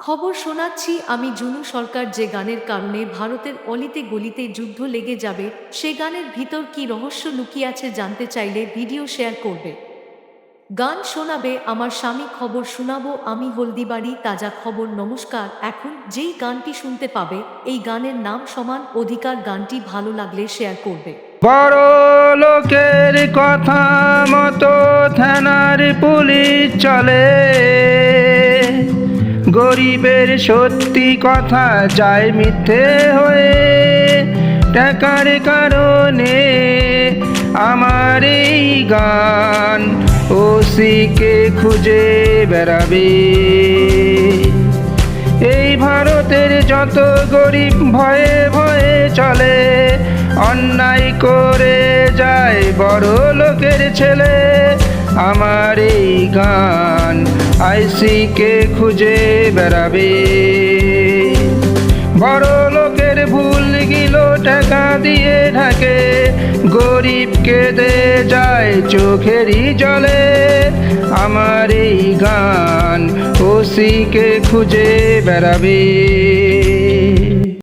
খবর শোনাচ্ছি, আমি জুনু সরকার যে গানের কারণে ভারতের অলিতে গলিতে যুদ্ধ লেগে যাবে, সে গানের ভিতর কি রহস্য লুকিয়ে আছে জানতে চাইলে ভিডিও শেয়ার করবে। গান শোনাবে, আমার স্বামী খবর শোনাবো, আমি হলদিবাড়ি, তাজা খবর, নমস্কার। এখন যেই গানটি শুনতে পাবে, এই গানের নাম সমান অধিকার গানটি ভালো লাগলে শেয়ার করবে। বড় লোকের কথা মতো, থানার পুলিশ চলে। গরিবের সত্যি কথা যায় মিথ্যে হয়ে। টাকার কারণে আমার এই গান ওসিকে খুঁজে বেড়াবে। এই ভারতের যত গরিব ভয়ে ভয়ে চলে, অন্যায় করে যায় বড় লোকের ছেলে। আমার এই গান আইসিকে খুঁজে বেড়াবে? বড় লোকের ভুল গিল টাকা দিয়ে ঢাকে, গরিবকে দে যায় চোখেরই জলে। আমার এই গান ওসিকে খুঁজে বেড়াবে?